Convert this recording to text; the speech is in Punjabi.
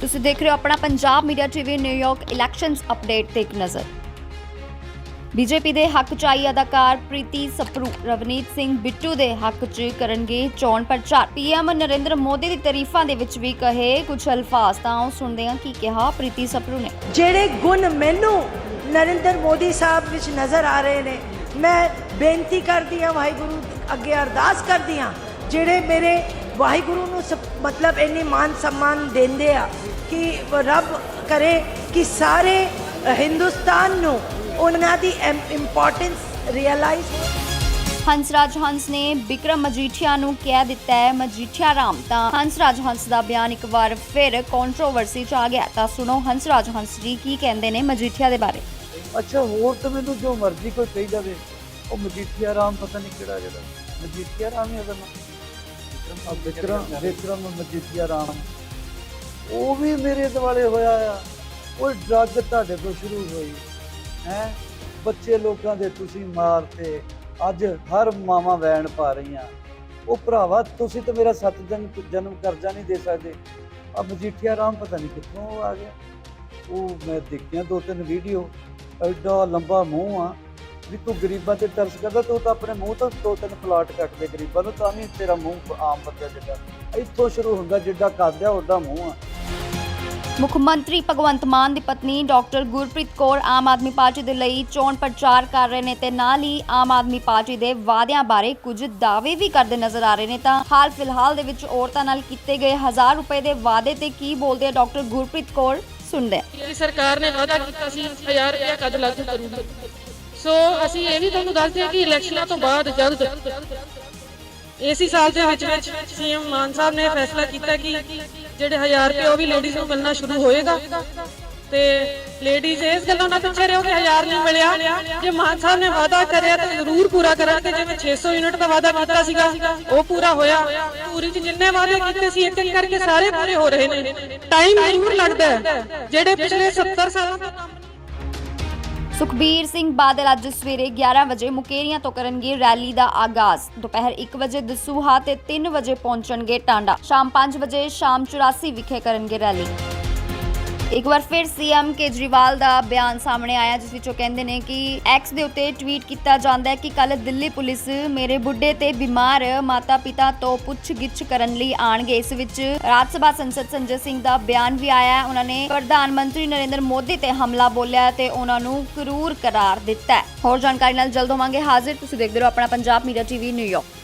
ਤੁਸੀਂ ਦੇਖ ਰਹੇ ਹੋ ਆਪਣਾ Punjab media TV New York elections update ਤੇ ਇੱਕ ਨਜ਼ਰ। ਬੀਜੇਪੀ ਦੇ ਹੱਕ ਚ ਆਈ ਅਦਾਕਾਰ ਪ੍ਰੀਤੀ ਸਪਰੂ, ਰਵਨੀਤ ਸਿੰਘ ਬਿੱਟੂ ਦੇ ਹੱਕ ਚ ਕਰਨਗੇ ਚੋਣ ਪ੍ਰਚਾਰ। ਪੀਐਮ ਨਰਿੰਦਰ ਮੋਦੀ ਦੀ ਤਾਰੀਫਾਂ ਦੇ ਵਿੱਚ ਵੀ ਕਹੇ ਕੁਝ ਅਲਫਾਜ਼, ਤਾਂ ਆਓ ਸੁਣਦੇ ਹਾਂ ਕੀ ਕਿਹਾ ਪ੍ਰੀਤੀ ਸਪਰੂ ਨੇ। ਜਿਹੜੇ ਗੁਣ ਮੈਨੂੰ ਨਰਿੰਦਰ ਮੋਦੀ ਸਾਹਿਬ ਵਿੱਚ ਨਜ਼ਰ ਆ ਰਹੇ ਨੇ, ਮੈਂ ਬੇਨਤੀ ਕਰਦੀ ਹਾਂ ਵਾਹਿਗੁਰੂ ਅੱਗੇ ਅਰਦਾਸ ਕਰਦੀ ਹਾਂ, ਜਿਹੜੇ ਮੇਰੇ ਵਾਹਿਗੁਰੂ ਨੂੰ ਮਤਲਬ ਇੰਨੀ ਮਾਨ ਸਨਮਾਨ ਦਿੰਦੇ ਆ ਕਿ ਰੱਬ ਕਰੇ ਕਿ ਸਾਰੇ ਹਿੰਦੁਸਤਾਨ ਨੂੰ ਉਹਨਾਂ ਦੀ ਇੰਪੋਰਟੈਂਸ ਰਿਅਲਾਈਜ਼ ਹੰਸਰਾਜ ਹੰਸ ਨੇ ਵਿਕਰਮ ਮਜੀਠੀਆ ਨੂੰ ਕਹਿ ਦਿੱਤਾ ਹੈ ਮਜੀਠੀਆ ਰਾਮ। ਤਾਂ ਹੰਸਰਾਜ ਹੰਸ ਦਾ ਬਿਆਨ ਇੱਕ ਵਾਰ ਫਿਰ ਕੰਟਰੋਵਰਸੀ ਚ ਆ ਗਿਆ। ਤਾਂ ਸੁਣੋ ਹੰਸਰਾਜ ਹੰਸ ਜੀ ਕੀ ਕਹਿੰਦੇ ਨੇ ਮਜੀਠੀਆ ਦੇ ਬਾਰੇ? ਅੱਛਾ ਹੋਰ ਤਾਂ ਮੈਨੂੰ ਜੋ ਮਰਜ਼ੀ ਕੋਈ ਕਹੀ ਜਾਵੇ ਉਹ ਮਜੀਠੀਆ ਰਾਮ ਪਤਾ ਨਹੀਂ ਕਿਹੜਾ ਜਿਹੜਾ। ਮਜੀਠੀਆ ਰਾਮ ਹੀ ਉਹਦਾ ਨਾਮ ਵਿਕਰਮ ਵਿਕਰਮ ਮਜੀਠੀਆ ਰਾਮ। ਉਹ ਵੀ ਮੇਰੇ ਦੁਆਲੇ ਹੋਇਆ ਆ। ਉਹ ਡਰੱਗ ਤੁਹਾਡੇ ਤੋਂ ਸ਼ੁਰੂ ਹੋਈ। ਹੈ? ਬੱਚੇ ਲੋਕਾਂ ਦੇ ਤੁਸੀਂ ਮਾਰਤੇ ਅੱਜ ਹਰ ਮਾਵਾਂ ਵੈਣ ਪਾ ਰਹੀਆਂ। ਉਹ ਭਰਾਵਾ, ਤੁਸੀਂ ਤਾਂ ਮੇਰਾ ਸੱਤ ਜਨਮ ਜਨਮ ਕਰਜ਼ਾ ਨਹੀਂ ਦੇ ਸਕਦੇ। ਆ ਮਜੀਠੀਆ ਰਾਮ ਪਤਾ ਨਹੀਂ ਕਿੱਥੋਂ ਆ ਗਿਆ। ਉਹ ਮੈਂ ਦੇਖਿਆ ਦੋ ਤਿੰਨ ਵੀਡੀਓ ਐਡਾ ਲੰਬਾ ਮੂੰਹ ਆ। ਵੀ ਤੂੰ ਗਰੀਬਾਂ ਤੇ ਤਰਸ ਕਰਦਾ ਤੂੰ ਤਾਂ ਆਪਣੇ ਮੂੰਹ ਤੋਂ ਦੋ ਤਿੰਨ ਪਲਾਟ ਕੱਟ ਦੇ ਗਰੀਬਾਂ ਨੂੰ ਤਾਂ ਵੀ ਤੇਰਾ ਮੂੰਹ ਆਮ ਬੰਦਿਆ ਜਿੱਡਾ ਇੱਥੋਂ ਸ਼ੁਰੂ ਹੁੰਦਾ ਜਿੱਡਾ ਕੱਦਿਆ ਓਡਾ ਮੂੰਹ ਆ। ਮੁੱਖ ਮੰਤਰੀ ਭਗਵੰਤ ਮਾਨ ਦੀ ਪਤਨੀ ਡਾਕਟਰ ਗੁਰਪ੍ਰੀਤ ਕੌਰ ਆਮ ਆਦਮੀ ਪਾਰਟੀ ਦੇ ਲਈ ਚੋਣ ਪ੍ਰਚਾਰ ਕਰ ਰਹੇ ਨੇ ਤੇ ਨਾਲ ਹੀ ਆਮ ਆਦਮੀ ਪਾਰਟੀ ਦੇ ਵਾਅਦਿਆਂ ਬਾਰੇ ਕੁਝ ਦਾਅਵੇ ਵੀ ਕਰਦੇ ਨਜ਼ਰ ਆ ਰਹੇ ਨੇ। ਤਾਂ ਹਾਲ ਫਿਲਹਾਲ ਦੇ ਵਿੱਚ ਔਰਤਾਂ ਨਾਲ ਕੀਤੇ ਗਏ 1000 ਰੁਪਏ ਦੇ ਵਾਅਦੇ ਤੇ ਕੀ ਬੋਲਦੇ ਆ ਡਾਕਟਰ ਗੁਰਪ੍ਰੀਤ ਕੌਰ? ਸੁਣਦੇ ਇਹ ਸਰਕਾਰ ਨੇ ਵਾਅਦਾ ਕੀਤਾ ਸੀ 1000 ਰੁਪਏ ਕਦ ਲਾਗੂ ਕਰੂਗੀ। ਸੋ ਅਸੀਂ ਇਹ ਵੀ ਤੁਹਾਨੂੰ ਦੱਸਦੇ ਹਾਂ ਕਿ ਇਲੈਕਸ਼ਨਾਂ ਤੋਂ ਬਾਅਦ ਜਲਦ ਇਸੇ ਸਾਲ ਦੇ ਵਿੱਚ ਵਿੱਚ ਸੀਐਮ ਮਾਨ ਸਾਹਿਬ ਨੇ ਫੈਸਲਾ ਕੀਤਾ ਕਿ ਜਿਹੜੇ 1000 ਰੁਪਏ ਉਹ ਵੀ ਲੇਡੀਜ਼ ਨੂੰ ਮਿਲਣਾ ਸ਼ੁਰੂ ਹੋਏਗਾ ਤੇ ਲੇਡੀਜ਼ ਇਸ ਗੱਲੋਂ ਨਾ ਪਿੱਛੇ ਰਹੋ ਕਿ 1000 ਨਹੀਂ ਮਿਲਿਆ। ਜੇ ਮਾਨ ਸਾਹਿਬ ਨੇ ਵਾਅਦਾ ਕਰਿਆ ਤਾਂ ਜ਼ਰੂਰ ਪੂਰਾ ਕਰਾਂਗੇ। ਜਿਵੇਂ 600 ਯੂਨਿਟ ਦਾ ਵਾਅਦਾ ਕੀਤਾ ਸੀਗਾ, ਉਹ ਪੂਰਾ ਹੋਇਆ। ਪੂਰੀ ਚ ਜਿੰਨੇ ਵਾਅਦੇ ਕੀਤੇ ਸੀ ਇੱਕ ਇੱਕ ਕਰਕੇ ਸਾਰੇ ਪੂਰੇ ਹੋ ਰਹੇ ਨੇ। ਟਾਈਮ ਜ਼ਰੂਰ ਲੱਗਦਾ ਜਿਹੜੇ ਪਿਛਲੇ 70 ਸਾਲਾਂ ਤੋਂ ਕੰਮ ਸੁਖਬੀਰ ਸਿੰਘ ਬਾਦਲ ਅੱਜ ਸਵੇਰੇ 11 ਵਜੇ ਮੁਕੇਰੀਆਂ ਤੋਂ ਕਰਨਗੇ ਰੈਲੀ ਦਾ ਆਗਾਜ਼। ਦੁਪਹਿਰ 1 ਵਜੇ ਦਸੂਹਾ ਤੇ 3 ਵਜੇ ਪਹੁੰਚਣਗੇ ਟਾਂਡਾ। ਸ਼ਾਮ 5 ਵਜੇ ਸ਼ਾਮ 84 ਵਿਖੇ ਕਰਨਗੇ ਰੈਲੀ। ਇੱਕ ਵਾਰ ਫਿਰ ਸੀਐਮ ਕੇਜਰੀਵਾਲ ਦਾ ਬਿਆਨ ਸਾਹਮਣੇ ਆਇਆ, ਜਿਸ ਵਿੱਚ ਉਹ ਕਹਿੰਦੇ ਨੇ ਕਿ ਐਕਸ ਦੇ ਉੱਤੇ ਟਵੀਟ ਕੀਤਾ ਜਾਂਦਾ ਹੈ ਕਿ ਕੱਲ ਦਿੱਲੀ ਪੁਲਿਸ ਮੇਰੇ ਬੁੱਢੇ ਤੇ ਬਿਮਾਰ ਮਾਤਾ ਪਿਤਾ ਤੋਂ ਪੁੱਛਗਿੱਛ ਕਰਨ ਲਈ ਆਣਗੇ ਇਸ ਵਿੱਚ ਰਾਜ ਸਭਾ ਸੰਸਦ ਸੰਜੇ ਸਿੰਘ ਦਾ ਬਿਆਨ ਵੀ ਆਇਆ ਹੈ। ਉਹਨਾਂ ਨੇ ਪ੍ਰਧਾਨ ਮੰਤਰੀ ਨਰਿੰਦਰ ਮੋਦੀ ਤੇ ਹਮਲਾ ਬੋਲਿਆ ਤੇ ਉਹਨਾਂ ਨੂੰ ਕਰੂਰ ਕਰਾਰ ਦਿੱਤਾ ਹੋਰ ਜਾਣਕਾਰੀ ਨਾਲ ਜਲਦ ਹੋਵਾਂਗੇ ਹਾਜ਼ਰ। ਤੁਸੀਂ ਦੇਖਦੇ ਰਹੋ ਆਪਣਾ ਪੰਜਾਬ ਮੀਡੀਆ ਟੀਵੀ ਨਿਊਯਾਰਕ